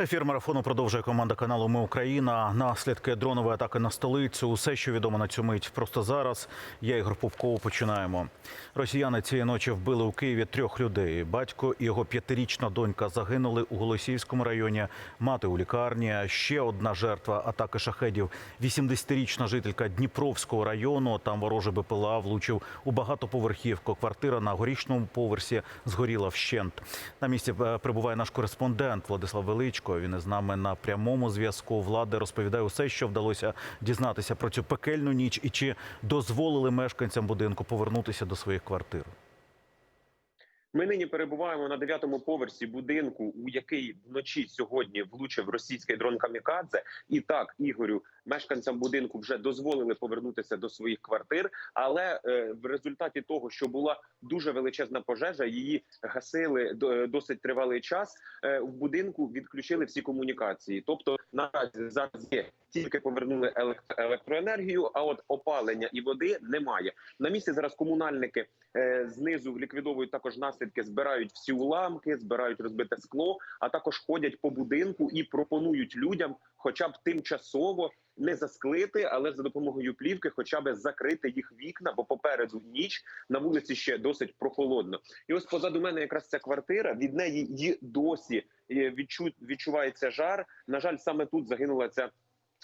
Ефір марафону продовжує команда каналу Ми Україна. Наслідки дронової атаки на столицю. Усе, що відомо на цю мить. Просто зараз. Я Ігор Пупков. Починаємо. Росіяни цієї ночі вбили у Києві трьох людей. Батько і його п'ятирічна донька загинули у Голосіївському районі. Мати у лікарні. Ще одна жертва атаки шахедів. 80-річна жителька Дніпровського району. Там ворожий БПЛА влучив у багатоповерхівку. Квартира на горішньому поверсі згоріла вщент. На місці е, прибуває наш кореспондент Владислав Величко. Він із нами на прямому зв'язку. Влади розповідає усе, що вдалося дізнатися про цю пекельну ніч, і чи дозволили мешканцям будинку повернутися до своїх квартир. Ми нині перебуваємо на дев'ятому поверсі будинку, у який вночі сьогодні влучив російський дрон Камікадзе. І так, Ігорю, мешканцям будинку вже дозволили повернутися до своїх квартир. Але е, в результаті того, що була дуже величезна пожежа, її гасили до- досить тривалий час. Е, в будинку відключили всі комунікації. Тобто наразі зараз є тільки повернули елект- електроенергію, а от опалення і води немає. На місці зараз комунальники е, знизу ліквідовують також наслідки, збирають всі уламки, збирають розбите скло, а також ходять по будинку і пропонують людям, хоча б тимчасово не засклити, але за допомогою плівки, хоча б закрити їх вікна, бо попереду ніч на вулиці ще досить прохолодно. І ось позаду мене якраз ця квартира. Від неї й досі е, відчу, відчувається жар. На жаль, саме тут загинула ця.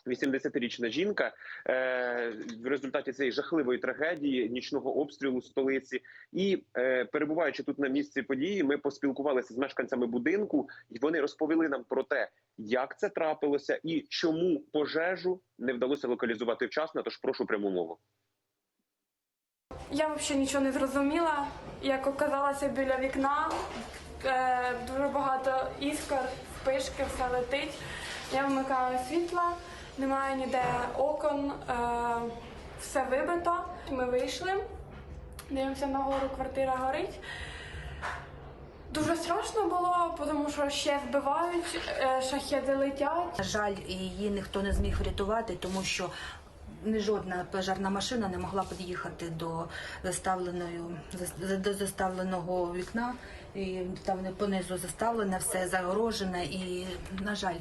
80-річна жінка е, в результаті цієї жахливої трагедії нічного обстрілу столиці, і е, перебуваючи тут на місці події, ми поспілкувалися з мешканцями будинку, і вони розповіли нам про те, як це трапилося, і чому пожежу не вдалося локалізувати вчасно. Тож прошу пряму мову. Я взагалі нічого не зрозуміла. Як оказалася біля вікна, е, дуже багато іскор, спишки, все летить. Я вмикаю світла, немає ніде окон, е, все вибито. Ми вийшли, дивимося нагору, квартира горить. Дуже страшно було, тому що ще збивають, е, шахеди летять. На жаль, її ніхто не зміг врятувати, тому що ні жодна пожежна машина не могла під'їхати до заставленої зас- до заставленого вікна. І там понизу заставлене, все загорожене і, на жаль,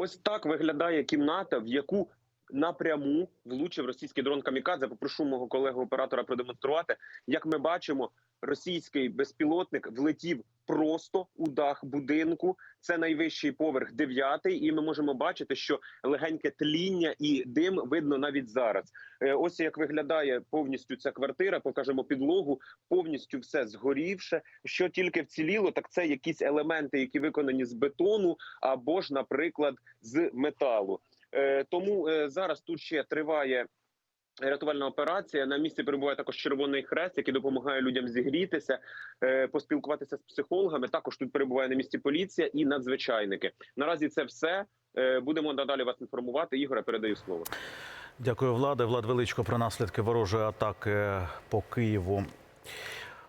Ось так виглядає кімната, в яку напряму влучив російський дрон Камікадзе. Попрошу мого колегу оператора продемонструвати. Як ми бачимо, російський безпілотник влетів просто у дах будинку. Це найвищий поверх дев'ятий, і ми можемо бачити, що легеньке тління і дим видно навіть зараз. Е, Ось як виглядає повністю ця квартира. Покажемо підлогу, повністю все згорівше. Що тільки вціліло, так це якісь елементи, які виконані з бетону або ж, наприклад, з металу. Е, Тому е, зараз тут ще триває. Рятувальна операція на місці перебуває також Червоний Хрест, який допомагає людям зігрітися, е, поспілкуватися з психологами. Також тут перебуває на місці поліція і надзвичайники. Наразі це все. Е, Будемо надалі вас інформувати. Ігоре, передаю слово. Дякую, Влади. Влад Величко про наслідки ворожої атаки по Києву.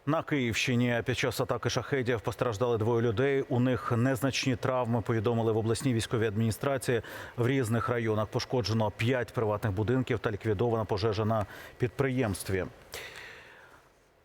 На Київщині під час атаки шахедів постраждали двоє людей. У них незначні травми. Повідомили в обласній військовій адміністрації. В різних районах пошкоджено п'ять приватних будинків та ліквідована пожежа на підприємстві.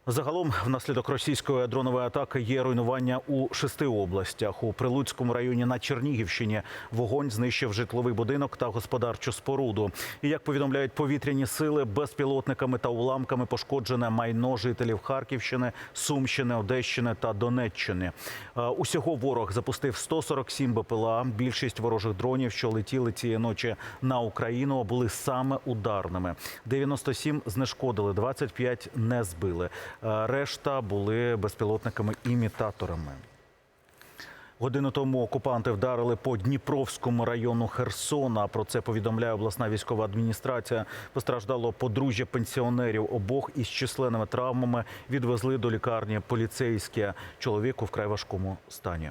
Загалом, внаслідок російської дронової атаки є руйнування у шести областях. У Прилуцькому районі на Чернігівщині вогонь знищив житловий будинок та господарчу споруду. І як повідомляють повітряні сили, безпілотниками та уламками пошкоджене майно жителів Харківщини, Сумщини, Одещини та Донеччини. Е, Усього ворог запустив 147 БПЛА. Більшість ворожих дронів, що летіли цієї ночі на Україну, були саме ударними. 97 знешкодили, 25 не збили. Е, Решта були безпілотниками-імітаторами. Годину тому окупанти вдарили по Дніпровському району Херсона. Про це повідомляє обласна військова адміністрація. Постраждало подружжя пенсіонерів. Обох із численними травмами відвезли до лікарні поліцейські. Чоловіку вкрай важкому стані.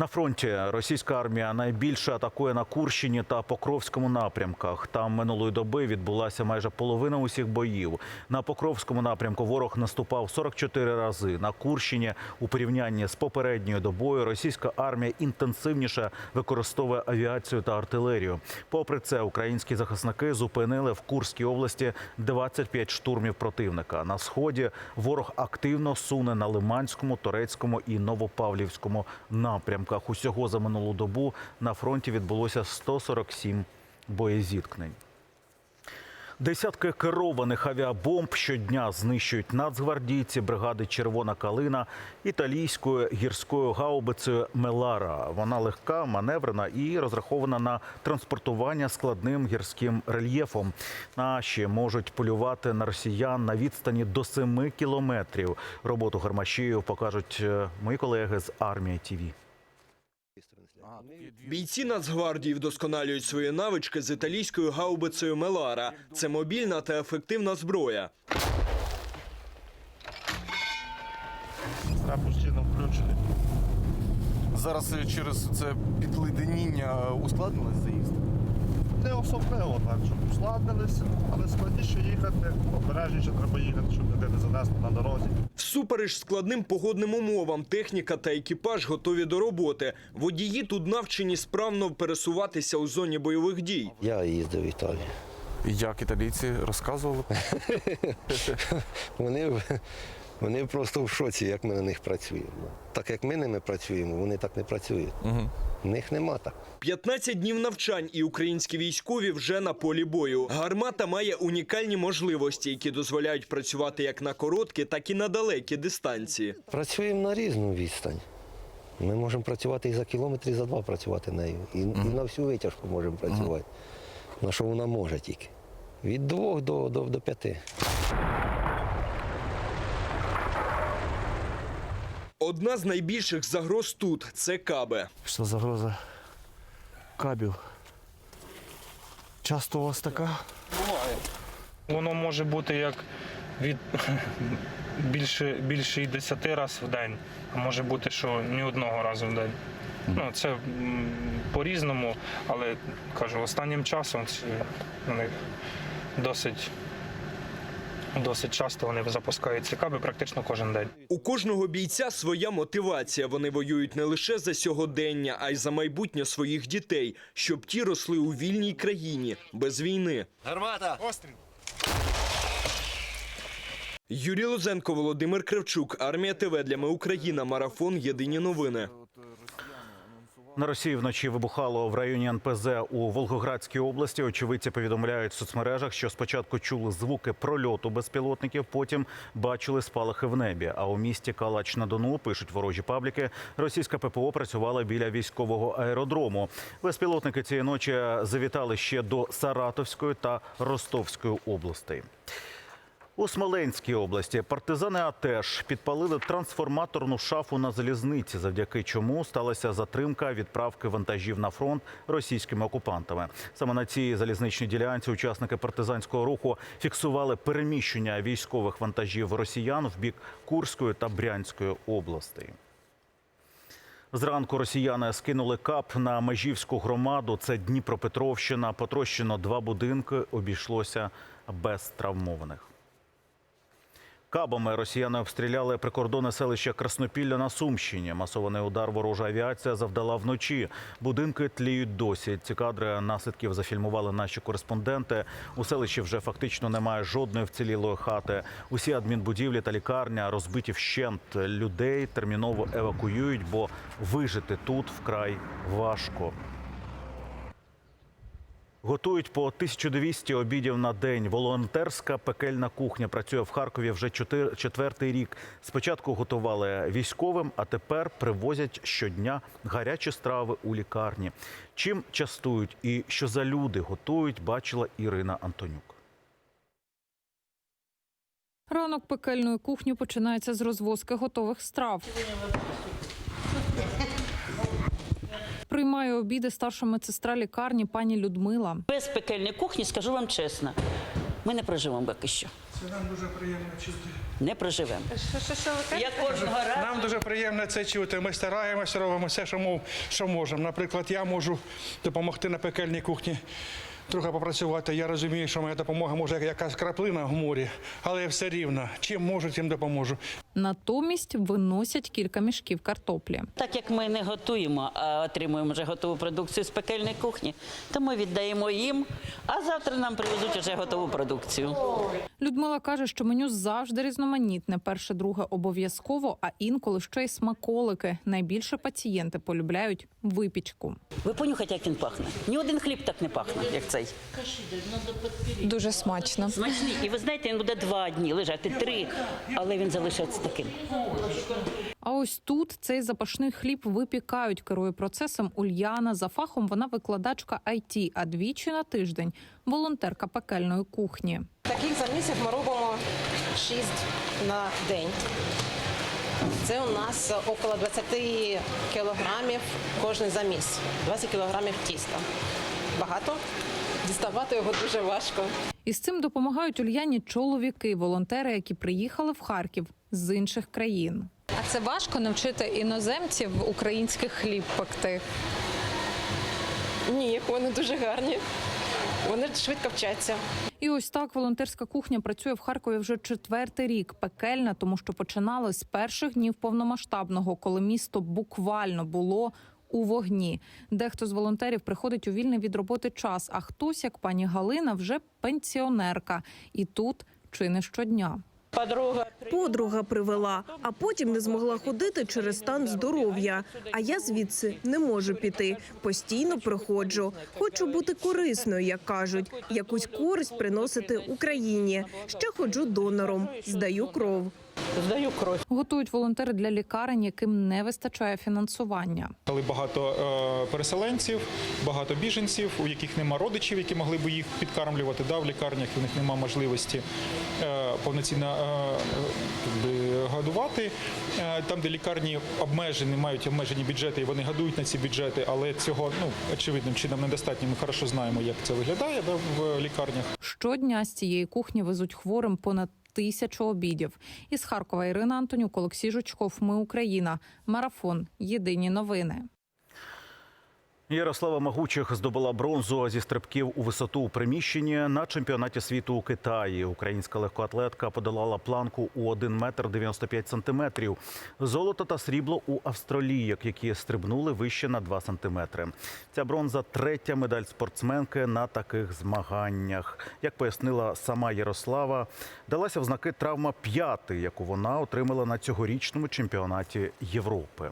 На фронті російська армія найбільше атакує на Курщині та Покровському напрямках. Там минулої доби відбулася майже половина усіх боїв. На Покровському напрямку ворог наступав 44 рази. На Курщині у порівнянні з попередньою добою російська армія інтенсивніше використовує авіацію та артилерію. Попри це, українські захисники зупинили в Курській області 25 штурмів противника. На сході ворог активно суне на Лиманському, Торецькому і Новопавлівському напрямках. Усього за минулу добу на фронті відбулося 147 боєзіткнень. Десятки керованих авіабомб щодня знищують нацгвардійці бригади Червона калина італійською гірською гаубицею Мелара. Вона легка, маневрена і розрахована на транспортування складним гірським рельєфом. Наші можуть полювати на росіян на відстані до 7 кілометрів. Роботу гармашів покажуть е, мої колеги з армії ТІВІ. Бійці Нацгвардії вдосконалюють свої навички з італійською гаубицею Мелара. Це мобільна та ефективна зброя. Постійно включений. Зараз е, через це підледеніння е, ускладнилось заїзд. Не особливо так, щоб ускладнилися, але складніше їхати, обережніше треба їхати, щоб людей не занесло на дорозі. Всупереч складним погодним умовам, техніка та екіпаж готові до роботи. Водії тут навчені справно пересуватися у зоні бойових дій. Я їздив в Італію. Як італійці розказували? Вони, вони просто в шоці, як ми на них працюємо. Так як ми ними працюємо, вони так не працюють. Угу. В них нема так. 15 днів навчань і українські військові вже на полі бою. Гармата має унікальні можливості, які дозволяють працювати як на короткі, так і на далекі дистанції. Працюємо на різну відстань. Ми можемо працювати і за кілометр, і за два працювати нею. І, і на всю витяжку можемо працювати. На що вона може тільки. Від двох до, до, до п'яти. Одна з найбільших загроз тут це каби. Що загроза кабів? Часто у вас така? Буває. Воно може бути як від більше, більше і 10 разів в день, а може бути, що ні одного разу в день. Ну, це по-різному, але кажу, останнім часом це вони досить, досить часто вони запускають ці каби практично кожен день. У кожного бійця своя мотивація. Вони воюють не лише за сьогодення, а й за майбутнє своїх дітей, щоб ті росли у вільній країні без війни. Гармата! Юрій Лозенко, Володимир Кравчук, Армія ТВ для Ми Україна. Марафон. Єдині новини. На Росії вночі вибухало в районі НПЗ у Волгоградській області. Очевидці повідомляють в соцмережах, що спочатку чули звуки прольоту безпілотників, потім бачили спалахи в небі. А у місті Калач на Дону пишуть ворожі пабліки. Російська ППО працювала біля військового аеродрому. Безпілотники цієї ночі завітали ще до Саратовської та Ростовської областей. У Смоленській області партизани АТЕШ підпалили трансформаторну шафу на залізниці, завдяки чому сталася затримка відправки вантажів на фронт російськими окупантами. Саме на цій залізничній ділянці учасники партизанського руху фіксували переміщення військових вантажів росіян в бік Курської та Брянської областей. Зранку росіяни скинули кап на Межівську громаду. Це Дніпропетровщина. Потрощено два будинки. Обійшлося без травмованих. Кабами росіяни обстріляли прикордонне селище Краснопілля на Сумщині. Масований удар ворожа авіація завдала вночі. Будинки тліють досі. Ці кадри наслідків зафільмували наші кореспонденти. У селищі вже фактично немає жодної вцілілої хати. Усі адмінбудівлі та лікарня розбиті вщент. Людей терміново евакуюють, бо вижити тут вкрай важко. Готують по 1200 обідів на день. Волонтерська пекельна кухня працює в Харкові вже четвертий рік. Спочатку готували військовим, а тепер привозять щодня гарячі страви у лікарні. Чим частують і що за люди готують, бачила Ірина Антонюк. Ранок пекельної кухні починається з розвозки готових страв. Приймає обіди старша медсестра лікарні пані Людмила. Без пекельної кухні, скажу вам чесно, ми не проживемо поки що. Це нам дуже приємно чути. Не проживемо. Що, що, що ви? Я кожного разу. Нам дуже приємно це чути. Ми стараємося, робимо все, що, мов, що можемо. Наприклад, я можу допомогти на пекельній кухні. Трохи попрацювати. Я розумію, що моя допомога може якась краплина в морі, але все рівно. Чим можу, тим допоможу. Натомість виносять кілька мішків картоплі. Так як ми не готуємо, а отримуємо вже готову продукцію з пекельної кухні, то ми віддаємо їм, а завтра нам привезуть вже готову продукцію. Людмила каже, що меню завжди різноманітне. Перше, друге обов'язково, а інколи ще й смаколики. Найбільше пацієнти полюбляють випічку. Ви понюхайте, як він пахне. Ні один хліб так не пахне, як цей. Дуже смачно. Смачний. І ви знаєте, він буде два дні лежати, три, але він залишається таким. А ось тут цей запашний хліб випікають. Керує процесом Ульяна. За фахом вона викладачка IT, а двічі на тиждень волонтерка пекельної кухні. Таких замісів ми робимо 6 на день. Це у нас около 20 кілограмів кожен заміс. 20 кілограмів тіста. Багато. Діставати його дуже важко. І з цим допомагають Ульяні чоловіки, волонтери, які приїхали в Харків з інших країн. А це важко навчити іноземців український хліб пекти. Ні, вони дуже гарні. Вони швидко вчаться. І ось так волонтерська кухня працює в Харкові вже четвертий рік. Пекельна, тому що починали з перших днів повномасштабного, коли місто буквально було у вогні. Дехто з волонтерів приходить у вільний від роботи час, а хтось, як пані Галина, вже пенсіонерка. І тут чи не щодня. Подруга Подруга привела, а потім не змогла ходити через стан здоров'я. А я звідси не можу піти. Постійно приходжу. Хочу бути корисною, як кажуть, якусь користь приносити Україні. Ще ходжу донором, здаю кров. Здаю кров. Готують волонтери для лікарень, яким не вистачає фінансування. Коли багато е, переселенців, багато біженців, у яких нема родичів, які могли б їх підкармлювати да, в лікарнях, у них нема можливості е, повноцінно е, годувати. Е, там, де лікарні обмежені, мають обмежені бюджети, і вони годують на ці бюджети, але цього ну очевидним чином недостатньо. Ми хорошо знаємо, як це виглядає да, в лікарнях. Щодня з цієї кухні везуть хворим понад тисячу обідів. Із Харкова Ірина Антонюк, Олексій Жучков. Ми Україна. Марафон. Єдині новини. Ярослава Магучих здобула бронзу зі стрибків у висоту у приміщенні на чемпіонаті світу у Китаї. Українська легкоатлетка подолала планку у 1 метр 95 сантиметрів. Золото та срібло у австралійок, які стрибнули вище на 2 сантиметри. Ця бронза третя медаль спортсменки на таких змаганнях. Як пояснила сама Ярослава, далася в знаки травма п'яти, яку вона отримала на цьогорічному чемпіонаті Європи.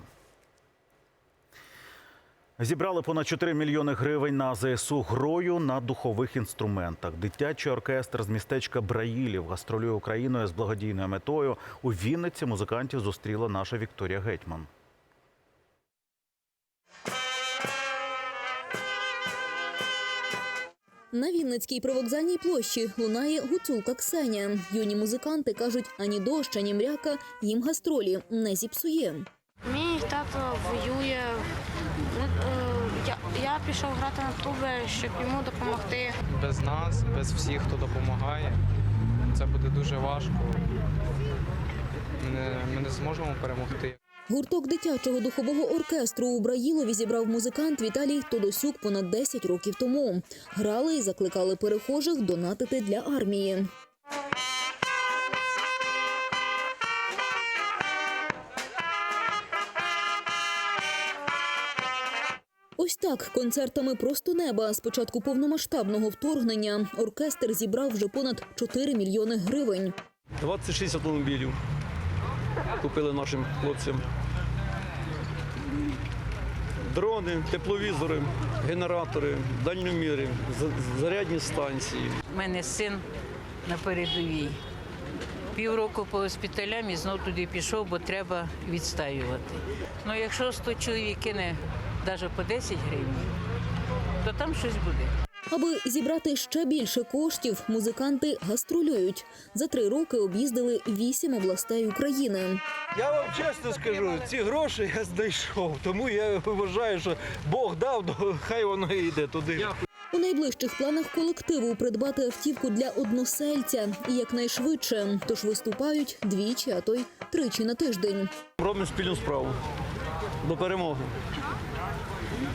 Зібрали понад 4 мільйони гривень на ЗСУ грою на духових інструментах. Дитячий оркестр з містечка Браїлів гастролює Україною з благодійною метою. У Вінниці музикантів зустріла наша Вікторія Гетьман. На Вінницькій привокзальній площі лунає гуцулка Ксенія. Юні музиканти кажуть, ані дощ, ані мряка їм гастролі не зіпсує. Мій тато воює. Пішов грати на туби, щоб йому допомогти. Без нас, без всіх, хто допомагає, це буде дуже важко. Ми не зможемо перемогти. Гурток дитячого духового оркестру у Браїлові зібрав музикант Віталій Тодосюк понад 10 років тому. Грали і закликали перехожих донатити для армії. Ось так концертами просто неба з початку повномасштабного вторгнення оркестр зібрав вже понад 4 мільйони гривень. 26 автомобілів купили нашим хлопцям. Дрони, тепловізори, генератори, дальньоміри, за- зарядні станції. У мене син на передовій. Півроку по госпіталям і знов туди пішов, бо треба відстаювати. Ну, якщо 100 чоловік кине навіть по 10 гривень, то там щось буде. Аби зібрати ще більше коштів, музиканти гастролюють. За три роки об'їздили вісім областей України. Я вам чесно скажу, ці гроші я знайшов, тому я вважаю, що Бог дав, хай воно йде туди. У найближчих планах колективу придбати автівку для односельця і якнайшвидше. Тож виступають двічі, а то й тричі на тиждень. Робимо спільну справу до перемоги.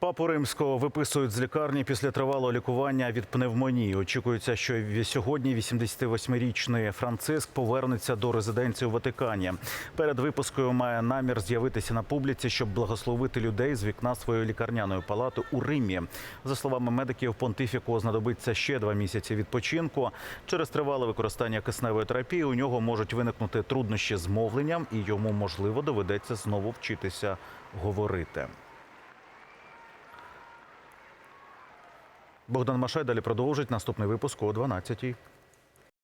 Папу римського виписують з лікарні після тривалого лікування від пневмонії. Очікується, що сьогодні 88-річний Франциск повернеться до резиденції у Ватикані. Перед випускою має намір з'явитися на публіці, щоб благословити людей з вікна своєї лікарняної палати у Римі. За словами медиків, понтифіку знадобиться ще два місяці відпочинку. Через тривале використання кисневої терапії у нього можуть виникнути труднощі з мовленням, і йому можливо доведеться знову вчитися говорити. Богдан Машай далі продовжить наступний випуск о 12-й.